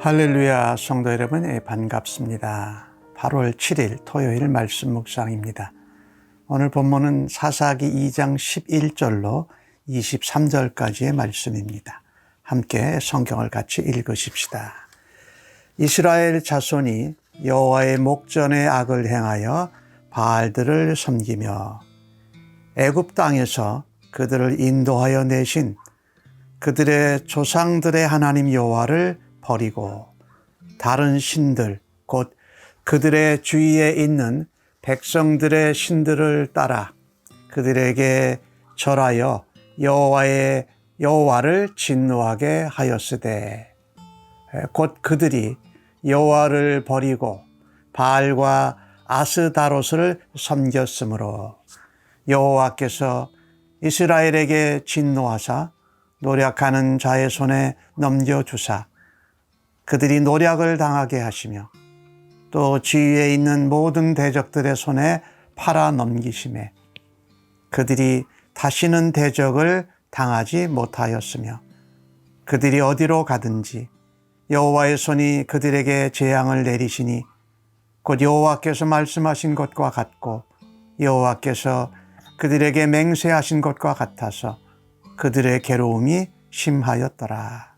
할렐루야 성도 여러분 예, 반갑습니다. 8월 7일 토요일 말씀 묵상입니다. 오늘 본문은 사사기 2장 11절로 23절까지의 말씀입니다. 함께 성경을 같이 읽으십시다. 이스라엘 자손이 여호와의 목전에 악을 행하여 바알들을 섬기며 애굽 땅에서 그들을 인도하여 내신 그들의 조상들의 하나님 여호와를 버리고 다른 신들 곧 그들의 주위에 있는 백성들의 신들을 따라 그들에게 절하여 여호와의 여호와를 진노하게 하였으되 곧 그들이 여호와를 버리고 바알과 아스다롯을 섬겼으므로 여호와께서 이스라엘에게 진노하사 노력하는 자의 손에 넘겨주사 그들이 노력을 당하게 하시며 또 지위에 있는 모든 대적들의 손에 팔아 넘기심에 그들이 다시는 대적을 당하지 못하였으며 그들이 어디로 가든지 여호와의 손이 그들에게 재앙을 내리시니 곧 여호와께서 말씀하신 것과 같고 여호와께서 그들에게 맹세하신 것과 같아서 그들의 괴로움이 심하였더라.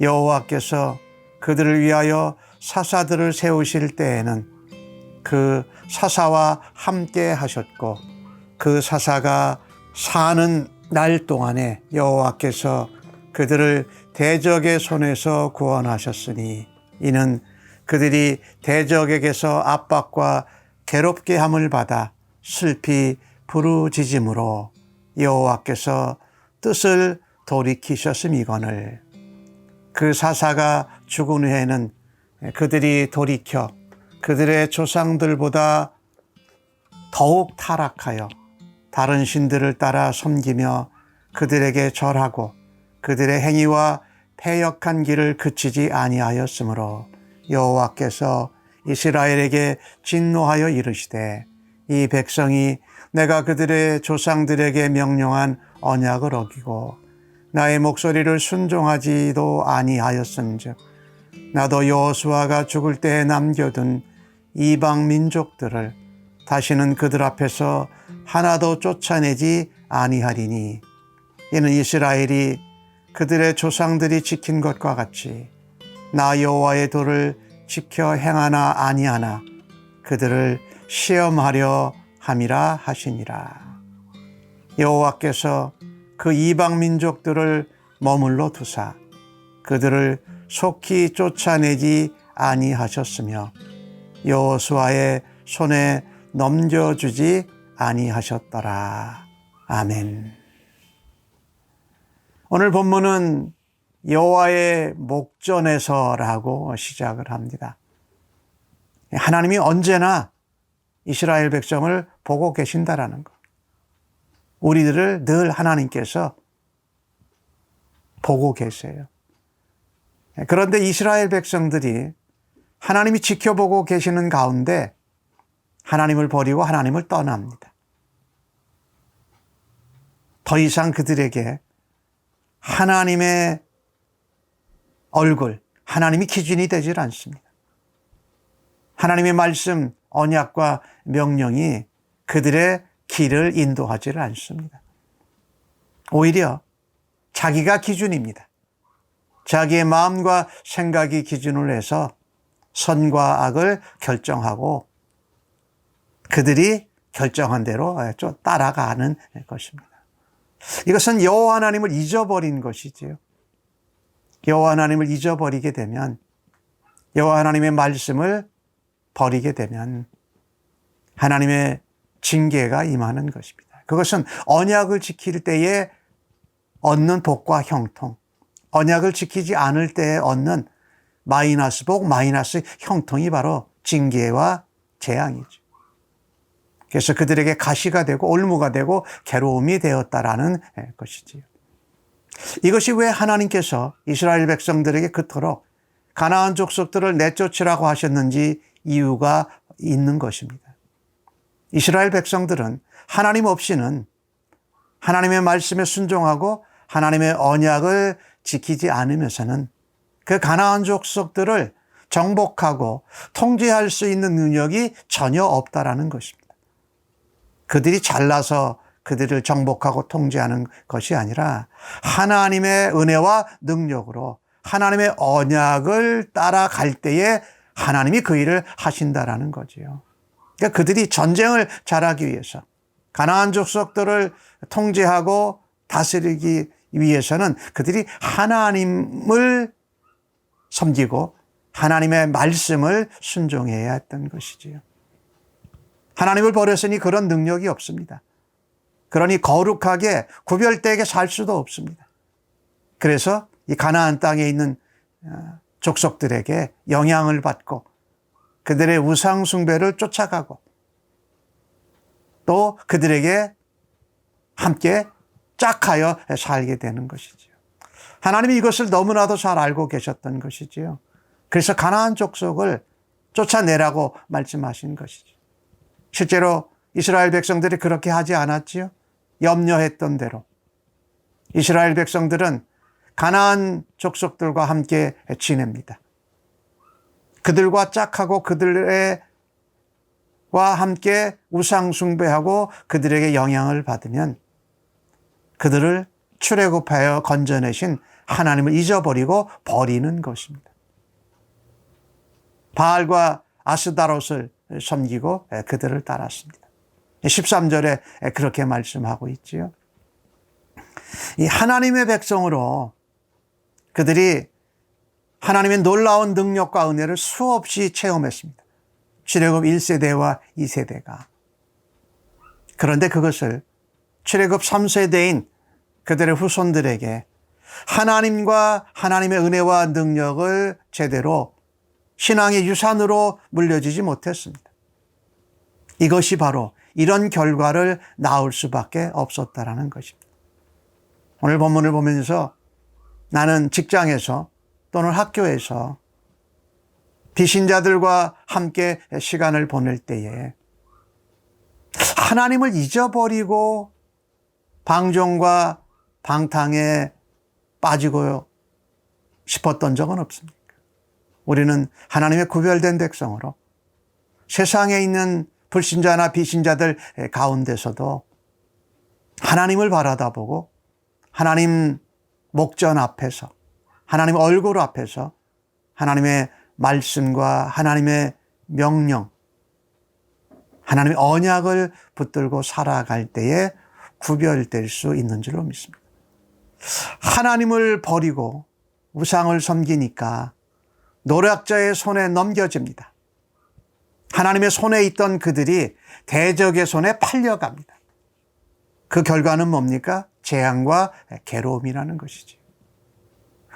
여호와께서 그들을 위하여 사사들을 세우실 때에는 그 사사와 함께 하셨고 그 사사가 사는 날 동안에 여호와께서 그들을 대적의 손에서 구원하셨으니 이는 그들이 대적에게서 압박과 괴롭게 함을 받아 슬피 부르짖음으로 여호와께서 뜻을 돌이키셨음이거늘 그 사사가 죽은 후에는 그들이 돌이켜 그들의 조상들보다 더욱 타락하여 다른 신들을 따라 섬기며 그들에게 절하고 그들의 행위와 패역한 길을 그치지 아니하였으므로 여호와께서 이스라엘에게 진노하여 이르시되 이 백성이 내가 그들의 조상들에게 명령한 언약을 어기고 나의 목소리를 순종하지도 아니하였은즉 나도 여호수아가 죽을 때에 남겨둔 이방 민족들을 다시는 그들 앞에서 하나도 쫓아내지 아니하리니. 이는 이스라엘이 그들의 조상들이 지킨 것과 같이 나 여호와의 도를 지켜 행하나 아니하나 그들을 시험하려 함이라 하시니라. 여호와께서 그 이방 민족들을 머물러 두사 그들을 속히 쫓아내지 아니하셨으며 여호수아의 손에 넘겨주지 아니하셨더라. 아멘. 오늘 본문은 여호와의 목전에서라고 시작을 합니다. 하나님이 언제나 이스라엘 백성을 보고 계신다라는 것. 우리들을 늘 하나님께서 보고 계세요. 그런데 이스라엘 백성들이 하나님이 지켜보고 계시는 가운데 하나님을 버리고 하나님을 떠납니다. 더 이상 그들에게 하나님의 얼굴, 하나님이 기준이 되질 않습니다. 하나님의 말씀, 언약과 명령이 그들의 길을 인도하지를 않습니다. 오히려 자기가 기준입니다. 자기의 마음과 생각이 기준을 해서 선과 악을 결정하고 그들이 결정한 대로 따라가는 것입니다. 이것은 여호와 하나님을 잊어버린 것이지요. 여호와 하나님을 잊어버리게 되면 여호와 하나님의 말씀을 버리게 되면 하나님의 징계가 임하는 것입니다. 그것은 언약을 지킬 때에 얻는 복과 형통, 언약을 지키지 않을 때에 얻는 마이너스 복, 마이너스 형통이 바로 징계와 재앙이죠. 그래서 그들에게 가시가 되고 올무가 되고 괴로움이 되었다라는 것이지요. 이것이 왜 하나님께서 이스라엘 백성들에게 그토록 가나안 족속들을 내쫓으라고 하셨는지 이유가 있는 것입니다. 이스라엘 백성들은 하나님 없이는 하나님의 말씀에 순종하고 하나님의 언약을 지키지 않으면서는 그 가나안 족속들을 정복하고 통제할 수 있는 능력이 전혀 없다라는 것입니다. 그들이 잘나서 그들을 정복하고 통제하는 것이 아니라 하나님의 은혜와 능력으로 하나님의 언약을 따라갈 때에 하나님이 그 일을 하신다라는 거지요. 그러니까 그들이 전쟁을 잘하기 위해서 가나안 족속들을 통제하고 다스리기 위해서는 그들이 하나님을 섬기고 하나님의 말씀을 순종해야 했던 것이지요. 하나님을 버렸으니 그런 능력이 없습니다. 그러니 거룩하게 구별되게 살 수도 없습니다. 그래서 이 가나안 땅에 있는 어, 족속들에게 영향을 받고 그들의 우상 숭배를 쫓아가고 또 그들에게 함께 짝하여 살게 되는 것이지요. 하나님이 이것을 너무나도 잘 알고 계셨던 것이지요. 그래서 가나안 족속을 쫓아내라고 말씀하신 것이죠. 실제로 이스라엘 백성들이 그렇게 하지 않았지요. 염려했던 대로 이스라엘 백성들은 가나안 족속들과 함께 지냅니다. 그들과 짝하고 그들의 와 함께 우상 숭배하고 그들에게 영향을 받으면 그들을 출애굽하여 건져내신 하나님을 잊어버리고 버리는 것입니다. 바알과 아스다롯을 섬기고 그들을 따랐습니다. 13절에 그렇게 말씀하고 있지요. 이 하나님의 백성으로 그들이 하나님의 놀라운 능력과 은혜를 수없이 체험했습니다. 출애굽 1세대와 2세대가. 그런데 그것을 출애굽 3세대인 그들의 후손들에게 하나님과 하나님의 은혜와 능력을 제대로 신앙의 유산으로 물려주지 못했습니다. 이것이 바로 이런 결과를 낳을 수밖에 없었다라는 것입니다. 오늘 본문을 보면서 나는 직장에서 또는 학교에서 비신자들과 함께 시간을 보낼 때에 하나님을 잊어버리고 방종과 방탕에 빠지고 싶었던 적은 없습니까? 우리는 하나님의 구별된 백성으로 세상에 있는 불신자나 비신자들 가운데서도 하나님을 바라다 보고 하나님 목전 앞에서 하나님 얼굴 앞에서 하나님의 말씀과 하나님의 명령, 하나님의 언약을 붙들고 살아갈 때에 구별될 수 있는 줄로 믿습니다. 하나님을 버리고 우상을 섬기니까 노략자의 손에 넘겨집니다. 하나님의 손에 있던 그들이 대적의 손에 팔려갑니다. 그 결과는 뭡니까? 재앙과 괴로움이라는 것이지.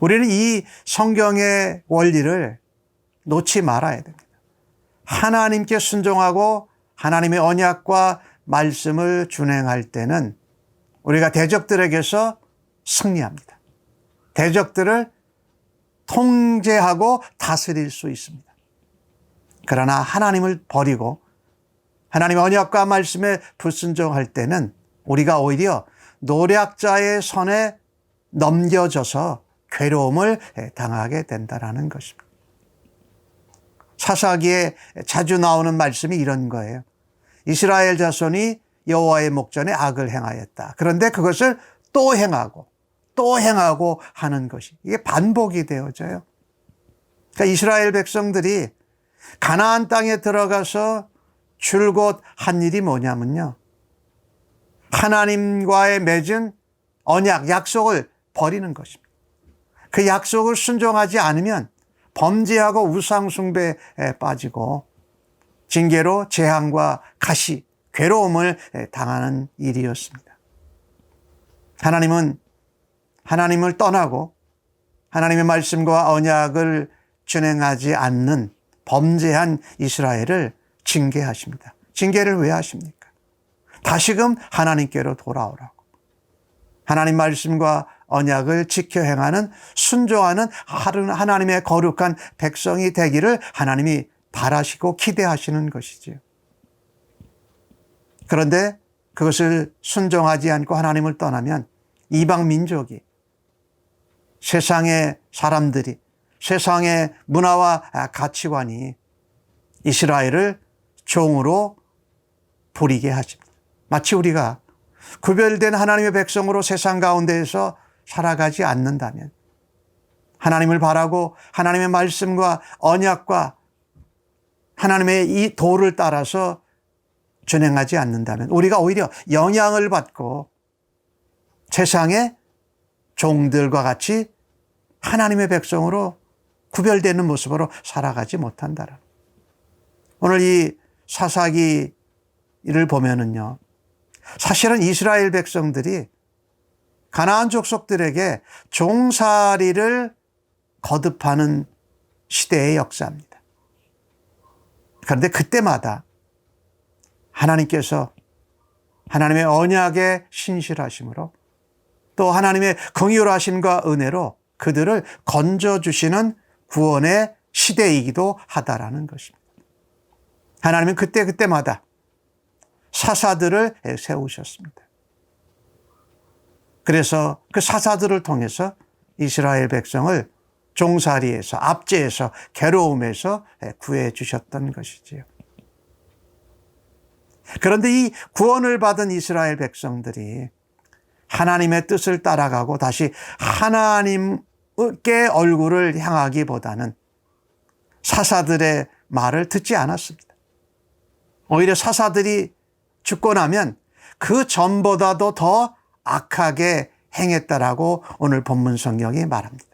우리는 이 성경의 원리를 놓지 말아야 됩니다. 하나님께 순종하고 하나님의 언약과 말씀을 준행할 때는 우리가 대적들에게서 승리합니다. 대적들을 통제하고 다스릴 수 있습니다. 그러나 하나님을 버리고 하나님의 언약과 말씀에 불순종할 때는 우리가 오히려 노략자의 손에 넘겨져서 괴로움을 당하게 된다라는 것입니다. 사사기에 자주 나오는 말씀이 이런 거예요. 이스라엘 자손이 여호와의 목전에 악을 행하였다. 그런데 그것을 또 행하고 또 행하고 하는 것이 이게 반복이 되어져요. 그러니까 이스라엘 백성들이 가나안 땅에 들어가서 줄곧 한 일이 뭐냐면요. 하나님과의 맺은 언약, 약속을 버리는 것입니다. 그 약속을 순종하지 않으면 범죄하고 우상숭배에 빠지고 징계로 재앙과 가시, 괴로움을 당하는 일이었습니다. 하나님은 하나님을 떠나고 하나님의 말씀과 언약을 준행하지 않는 범죄한 이스라엘을 징계하십니다. 징계를 왜 하십니까? 다시금 하나님께로 돌아오라고. 하나님 말씀과 언약을 지켜 행하는 순종하는 하나님의 거룩한 백성이 되기를 하나님이 바라시고 기대하시는 것이지요. 그런데 그것을 순종하지 않고 하나님을 떠나면 이방 민족이 세상의 사람들이 세상의 문화와 가치관이 이스라엘을 종으로 부리게 하십니다. 마치 우리가 구별된 하나님의 백성으로 세상 가운데에서 살아가지 않는다면 하나님을 바라고 하나님의 말씀과 언약과 하나님의 이 도를 따라서 준행하지 않는다면 우리가 오히려 영향을 받고 세상의 종들과 같이 하나님의 백성으로 구별되는 모습으로 살아가지 못한다라. 오늘 이 사사기를 보면은요. 사실은 이스라엘 백성들이 가나안 족속들에게 종살이를 거듭하는 시대의 역사입니다. 그런데 그때마다 하나님께서 하나님의 언약에 신실하심으로 또 하나님의 긍휼하심과 은혜로 그들을 건져 주시는 구원의 시대이기도 하다라는 것입니다. 하나님은 그때 그때마다 사사들을 세우셨습니다. 그래서 그 사사들을 통해서 이스라엘 백성을 종살이에서 압제에서 괴로움에서 구해 주셨던 것이지요. 그런데 이 구원을 받은 이스라엘 백성들이 하나님의 뜻을 따라가고 다시 하나님께 얼굴을 향하기보다는 사사들의 말을 듣지 않았습니다. 오히려 사사들이 죽고 나면 그 전보다도 더 악하게 행했다라고 오늘 본문 성경이 말합니다.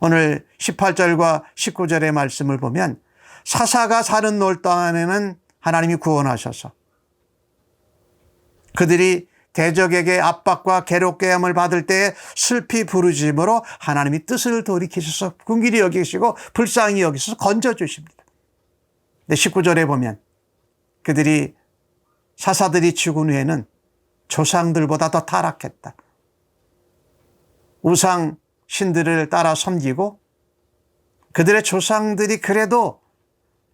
오늘 18절과 19절의 말씀을 보면 사사가 사는 놀 동안에는 하나님이 구원하셔서 그들이 대적에게 압박과 괴롭게 함을 받을 때에 슬피 부르짖음으로 하나님이 뜻을 돌이키셔서 궁길이 여기시고 불쌍히 여기셔서 건져주십니다. 근데 19절에 보면 그들이 사사들이 죽은 후에는 조상들보다 더 타락했다. 우상 신들을 따라 섬기고 그들의 조상들이 그래도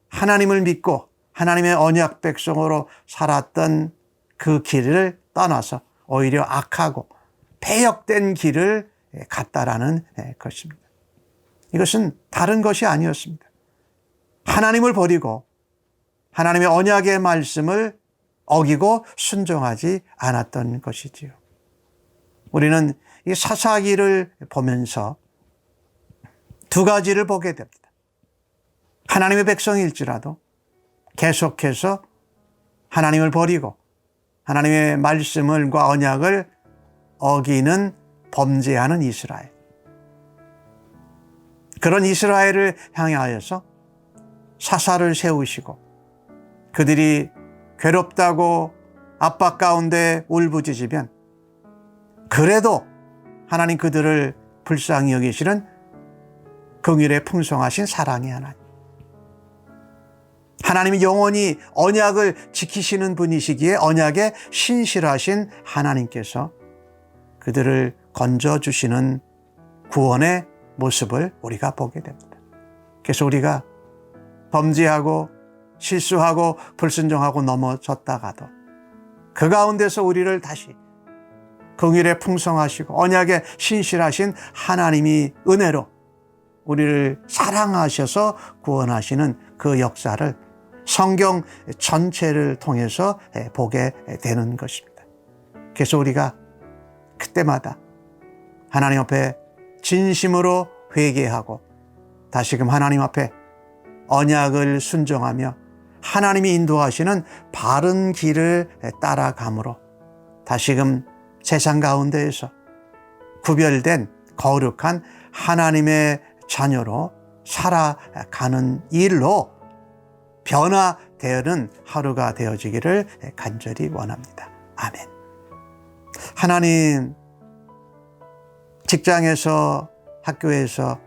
하나님을 믿고 하나님의 언약 백성으로 살았던 그 길을 떠나서 오히려 악하고 폐역된 길을 갔다라는 것입니다. 이것은 다른 것이 아니었습니다. 하나님을 버리고 하나님의 언약의 말씀을 어기고 순종하지 않았던 것이지요. 우리는 이 사사기를 보면서 두 가지를 보게 됩니다. 하나님의 백성일지라도 계속해서 하나님을 버리고 하나님의 말씀을과 언약을 어기는 범죄하는 이스라엘. 그런 이스라엘을 향하여서 사사를 세우시고 그들이 괴롭다고 압박 가운데 울부짖으면 그래도 하나님 그들을 불쌍히 여기시는 긍휼에 풍성하신 사랑의 하나님. 하나님이 영원히 언약을 지키시는 분이시기에 언약에 신실하신 하나님께서 그들을 건져주시는 구원의 모습을 우리가 보게 됩니다. 그래서 우리가 범죄하고 실수하고 불순종하고 넘어졌다가도 그 가운데서 우리를 다시 긍휼에 풍성하시고 언약에 신실하신 하나님이 은혜로 우리를 사랑하셔서 구원하시는 그 역사를 성경 전체를 통해서 보게 되는 것입니다. 그래서 우리가 그때마다 하나님 앞에 진심으로 회개하고 다시금 하나님 앞에 언약을 순종하며 하나님이 인도하시는 바른 길을 따라감으로 다시금 세상 가운데에서 구별된 거룩한 하나님의 자녀로 살아가는 일로 변화되는 하루가 되어지기를 간절히 원합니다. 아멘. 하나님, 직장에서, 학교에서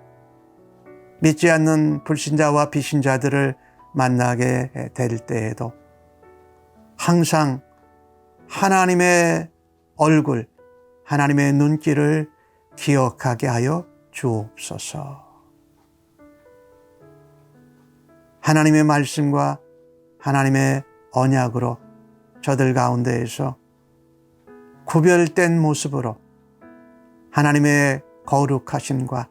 믿지 않는 불신자와 비신자들을 만나게 될 때에도 항상 하나님의 얼굴, 하나님의 눈길을 기억하게 하여 주옵소서. 하나님의 말씀과 하나님의 언약으로 저들 가운데에서 구별된 모습으로 하나님의 거룩하심과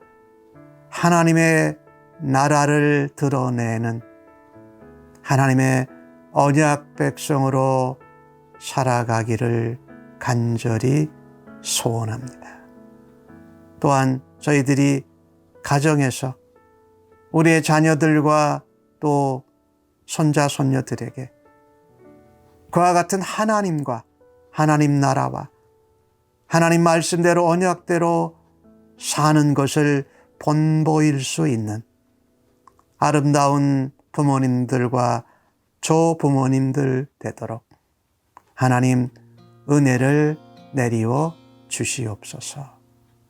하나님의 나라를 드러내는 하나님의 언약 백성으로 살아가기를 간절히 소원합니다. 또한 저희들이 가정에서 우리의 자녀들과 또 손자, 손녀들에게 그와 같은 하나님과 하나님 나라와 하나님 말씀대로 언약대로 사는 것을 본보일 수 있는 아름다운 부모님들과 조부모님들 되도록 하나님 은혜를 내리워 주시옵소서.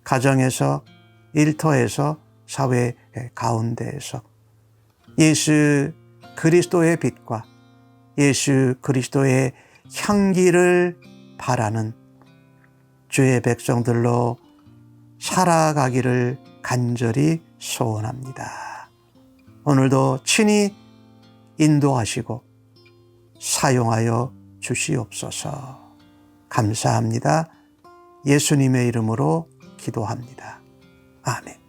가정에서 일터에서 사회 가운데에서 예수 그리스도의 빛과 예수 그리스도의 향기를 바라는 주의 백성들로 살아가기를 간절히 소원합니다. 오늘도 친히 인도하시고 사용하여 주시옵소서. 감사합니다. 예수님의 이름으로 기도합니다. 아멘.